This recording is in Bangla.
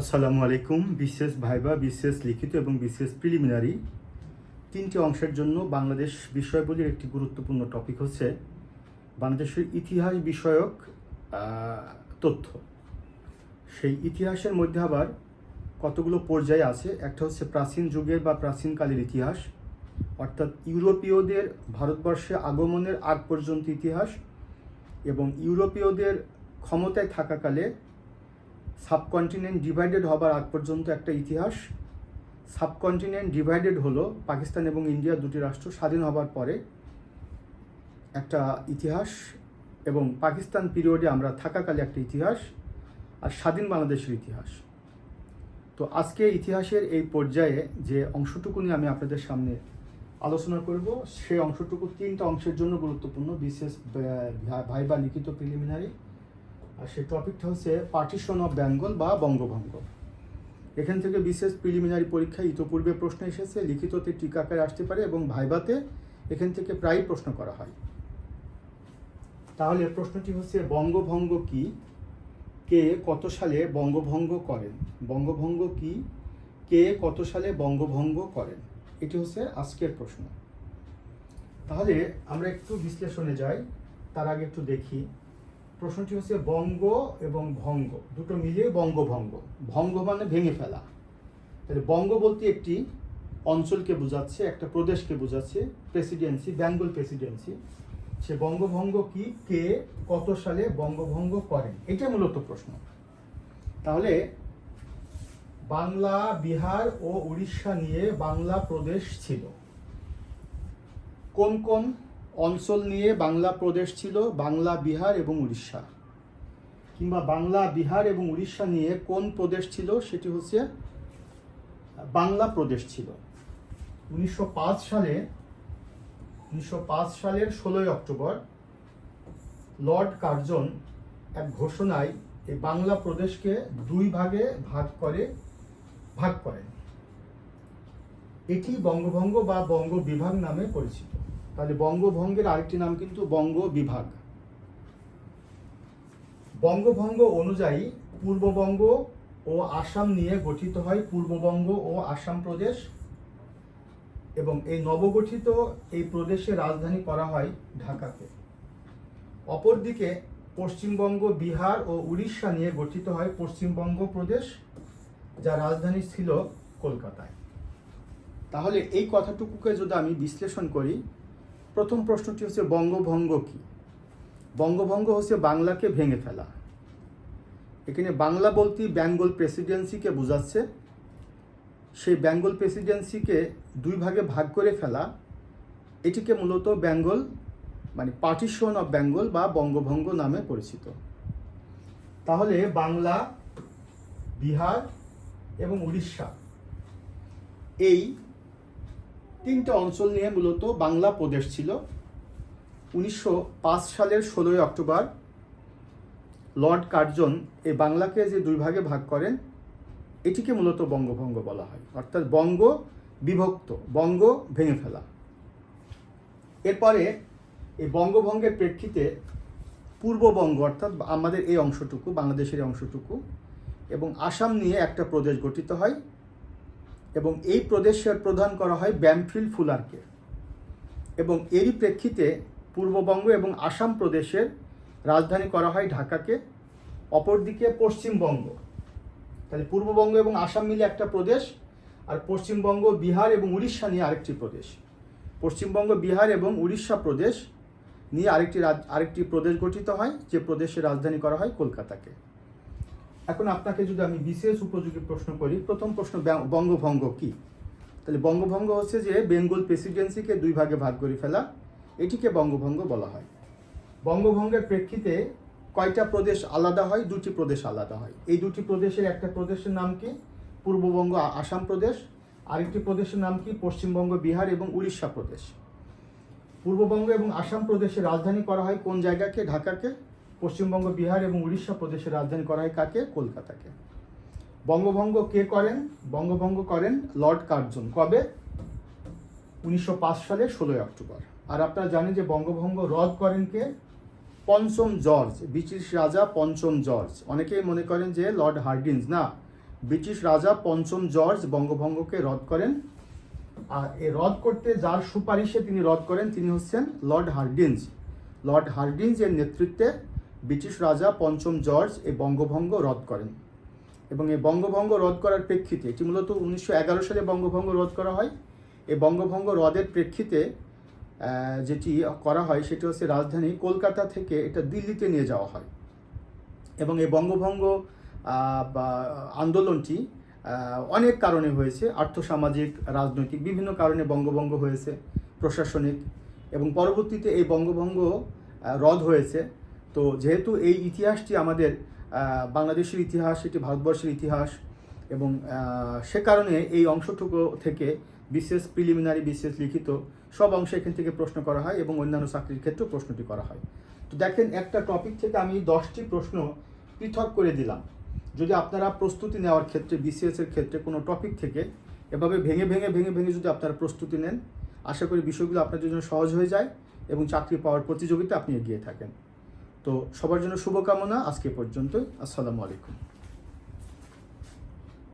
আসসালামু আলাইকুম। বিশেষ ভাইবা, বিশেষ লিখিত এবং বিশেষ প্রিলিমিনারি তিনটি অংশের জন্য বাংলাদেশ বিষয়বলির একটি গুরুত্বপূর্ণ টপিক হচ্ছে বাংলাদেশের ইতিহাস বিষয়ক তথ্য। সেই ইতিহাসের মধ্যে আবার কতগুলো পর্যায়ে আছে? একটা হচ্ছে প্রাচীন যুগের বা প্রাচীনকালের ইতিহাস, অর্থাৎ ইউরোপীয়দের ভারতবর্ষে আগমনের আগ পর্যন্ত ইতিহাস এবং ইউরোপীয়দের ক্ষমতায় থাকাকালে সাবকন্টিনেন্ট ডিভাইডেড হবার আগ পর্যন্ত একটা ইতিহাস। সাবকন্টিনেন্ট ডিভাইডেড হলো পাকিস্তান এবং ইন্ডিয়া দুটি রাষ্ট্র স্বাধীন হবার পরে একটা ইতিহাস এবং পাকিস্তান পিরিয়ডে আমরা থাকাকালে একটা ইতিহাস আর স্বাধীন বাংলাদেশের ইতিহাস। তো আজকে ইতিহাসের এই পর্যায়ে যে অংশটুকু নিয়ে আমি আপনাদের সামনে আলোচনা করব, সেই অংশটুকু তিনটা অংশের জন্য গুরুত্বপূর্ণ। বিশেষ ভাই বা লিখিত প্রিলিমিনারি আর সেই টপিকটা হচ্ছে পার্টিশন অফ বেঙ্গল বা বঙ্গভঙ্গ। এখান থেকে বিশেষ প্রিলিমিনারি পরীক্ষায় ইতোপূর্বে প্রশ্ন এসেছে, লিখিততে টিকাকারে আসতে পারে এবং ভাইবাতে এখান থেকে প্রায় প্রশ্ন করা হয়। তাহলে প্রশ্নটি হচ্ছে, বঙ্গভঙ্গ কি? কে কত সালে বঙ্গভঙ্গ করেন? বঙ্গভঙ্গ কি? কে কত সালে বঙ্গভঙ্গ করেন? এটি হচ্ছে আজকের প্রশ্ন। তাহলে আমরা একটু বিশ্লেষণে যাই, তার আগে একটু দেখি। প্রশ্নটি হচ্ছে বঙ্গ এবং ভঙ্গ। দুটো মিলিয়ে বঙ্গভঙ্গ। ভঙ্গ মানে ভেঙে ফেলা। তাহলে বঙ্গ বলতে একটি অঞ্চলকে বোঝাচ্ছে, একটা প্রদেশকে বোঝাচ্ছে, প্রেসিডেন্সি, বেঙ্গল প্রেসিডেন্সি। সে বঙ্গভঙ্গ কি, কে, কত সালে বঙ্গভঙ্গ করেন? এটা মূলত প্রশ্ন। তাহলে বাংলা, বিহার ও উড়িষ্যা নিয়ে বাংলা প্রদেশ ছিল। কোন কোন অঞ্চল নিয়ে বাংলা প্রদেশ ছিল, বাংলা, বিহার এবং উড়িষ্যা। কিংবা বাংলা, বিহার এবং উড়িষ্যা নিয়ে কোন প্রদেশ ছিল, সেটি হচ্ছে বাংলা প্রদেশ ছিল। উনিশশো পাঁচ সালে, উনিশশো পাঁচ সালের ষোলোই অক্টোবর, লর্ড কার্জন এক ঘোষণায় এই বাংলা প্রদেশকে দুই ভাগে ভাগ করে, ভাগ করেন। এটি বঙ্গভঙ্গ বা বঙ্গ বিভাগ নামে পরিচিত। তাহলে বঙ্গভঙ্গের আরেকটি নাম কিন্তু বঙ্গ বিভাগ বঙ্গভঙ্গ অনুযায়ী পূর্ববঙ্গ ও আসাম নিয়ে গঠিত হয় পূর্ববঙ্গ ও আসাম প্রদেশ এবং এই নবগঠিত এই প্রদেশের রাজধানী করা হয় ঢাকাতে। অপরদিকে পশ্চিমবঙ্গ, বিহার ও উড়িষ্যা নিয়ে গঠিত হয় পশ্চিমবঙ্গ প্রদেশ যা রাজধানী ছিল কলকাতায়। তাহলে এই কথাটুকুকে যদি আমি বিশ্লেষণ করি প্রথম প্রশ্নটি হচ্ছে বঙ্গভঙ্গ কি? বঙ্গভঙ্গ হচ্ছে বাংলাকে ভেঙে ফেলা। এখানে বাংলা বলতে বেঙ্গল প্রেসিডেন্সিকে বোঝাচ্ছে। সেই বেঙ্গল প্রেসিডেন্সিকে দুই ভাগে ভাগ করে ফেলা। এটিকে মূলত বেঙ্গল মানে পার্টিশন অফ বেঙ্গল বা বঙ্গভঙ্গ নামে পরিচিত। তাহলে বাংলা, বিহার এবং উড়িষ্যা, এই তিনটে অঞ্চল নিয়ে মূলত বাংলা প্রদেশ ছিল। উনিশশো পাঁচ সালের ষোলোই অক্টোবর লর্ড কার্জন এই বাংলাকে যে দুই ভাগে ভাগ করেন, এটিকে মূলত বঙ্গভঙ্গ বলা হয়। অর্থাৎ বঙ্গ বিভক্ত, বঙ্গ ভেঙে ফেলা। এরপরে এই বঙ্গভঙ্গের প্রেক্ষিতে পূর্ববঙ্গ অর্থাৎ আমাদের এই অংশটুকু, বাংলাদেশের অংশটুকু এবং আসাম নিয়ে একটা প্রদেশ গঠিত হয়। এবং এই প্রদেশের প্রধান করা হয় ব্যামফিল ফুলারকে। এবং এরই প্রেক্ষিতে পূর্ববঙ্গ এবং আসাম প্রদেশের রাজধানী করা হয় ঢাকাকে, অপরদিকে পশ্চিমবঙ্গ। তাহলে পূর্ববঙ্গ এবং আসাম মিলে একটা প্রদেশ, আর পশ্চিমবঙ্গ, বিহার এবং উড়িষ্যা নিয়ে আরেকটি প্রদেশ। পশ্চিমবঙ্গ, বিহার এবং উড়িষ্যা প্রদেশ নিয়ে আরেকটি আরেকটি প্রদেশ গঠিত হয়, যে প্রদেশের রাজধানী করা হয় কলকাতাকে। এখন আপনাকে যদি আমি বিশেষ উপযোগী প্রশ্ন করি, প্রথম প্রশ্ন বঙ্গভঙ্গ কি? তাহলে বঙ্গভঙ্গ হচ্ছে যে বেঙ্গল প্রেসিডেন্সিকে দুই ভাগে ভাগ করে ফেলা, এটিকে বঙ্গভঙ্গ বলা হয়। বঙ্গভঙ্গের প্রেক্ষিতে কয়টা প্রদেশ আলাদা হয়? দুটি প্রদেশ আলাদা হয়। এই দুটি প্রদেশের একটা প্রদেশের নাম কি? পূর্ববঙ্গ আসাম প্রদেশ, আরেকটি প্রদেশের নাম কি? পশ্চিমবঙ্গ, বিহার এবং উড়িষ্যা প্রদেশ। পূর্ববঙ্গ এবং আসাম প্রদেশের রাজধানী করা হয় কোন জায়গাকে? ঢাকাকে। পশ্চিমবঙ্গ, বিহার এবং উড়িষ্যা প্রদেশের রাজধানী করা হয় কাকে? কলকাতাকে। বঙ্গভঙ্গ কে করেন? বঙ্গভঙ্গ করেন লর্ড কার্জন। কবে? উনিশশো পাঁচ সালে, ষোলোই অক্টোবর। আর আপনারা জানেন যে বঙ্গভঙ্গ রদ করেন কে? পঞ্চম জর্জ, ব্রিটিশ রাজা পঞ্চম জর্জ। অনেকেই মনে করেন যে লর্ড হার্ডিন্স না, ব্রিটিশ রাজা পঞ্চম জর্জ বঙ্গভঙ্গকে রদ করেন। আর এ রদ করতে যার সুপারিশে তিনি রদ করেন, তিনি হচ্ছেন লর্ড হার্ডিঞ্জ। লর্ড হার্ডিঞ্জ এর নেতৃত্বে ব্রিটিশ রাজা পঞ্চম জর্জ এই বঙ্গভঙ্গ রদ করেন। এবং এই বঙ্গভঙ্গ রদ করার প্রেক্ষিতে, এটি মূলত উনিশশো এগারো সালে বঙ্গভঙ্গ রদ করা হয়। এই বঙ্গভঙ্গ রদের প্রেক্ষিতে যেটি করা হয় সেটি হচ্ছে রাজধানী কলকাতা থেকে এটা দিল্লিতে নিয়ে যাওয়া হয়। এবং এই বঙ্গভঙ্গ আন্দোলনটি অনেক কারণে হয়েছে। আর্থসামাজিক, রাজনৈতিক বিভিন্ন কারণে বঙ্গভঙ্গ হয়েছে, প্রশাসনিক। এবং পরবর্তীতে এই বঙ্গভঙ্গ রদ হয়েছে। তো যেহেতু এই ইতিহাসটি আমাদের বাংলাদেশের ইতিহাস, এটি ভারতবর্ষের ইতিহাস এবং সে কারণে এই অংশটুকু থেকে বিশেষ প্রিলিমিনারি বিশেষ লিখিত সব অংশ এখান থেকে প্রশ্ন করা হয় এবং অন্যান্য চাকরির ক্ষেত্রেও প্রশ্নটি করা হয়। তো দেখেন, একটা টপিক থেকে আমি দশটি প্রশ্ন পৃথক করে দিলাম। যদি আপনারা প্রস্তুতি নেওয়ার ক্ষেত্রে বিসিএস এর ক্ষেত্রে কোনো টপিক থেকে এভাবে ভেঙে ভেঙে ভেঙে ভেঙে যদি আপনারা প্রস্তুতি নেন, আশা করি বিষয়গুলো আপনার জন্য সহজ হয়ে যায় এবং চাকরি পাওয়ার প্রতিযোগিতা আপনি এগিয়ে থাকেন। তো সবার জন্য শুভকামনা আজকে পর্যন্ত আসসালামু আলাইকুম।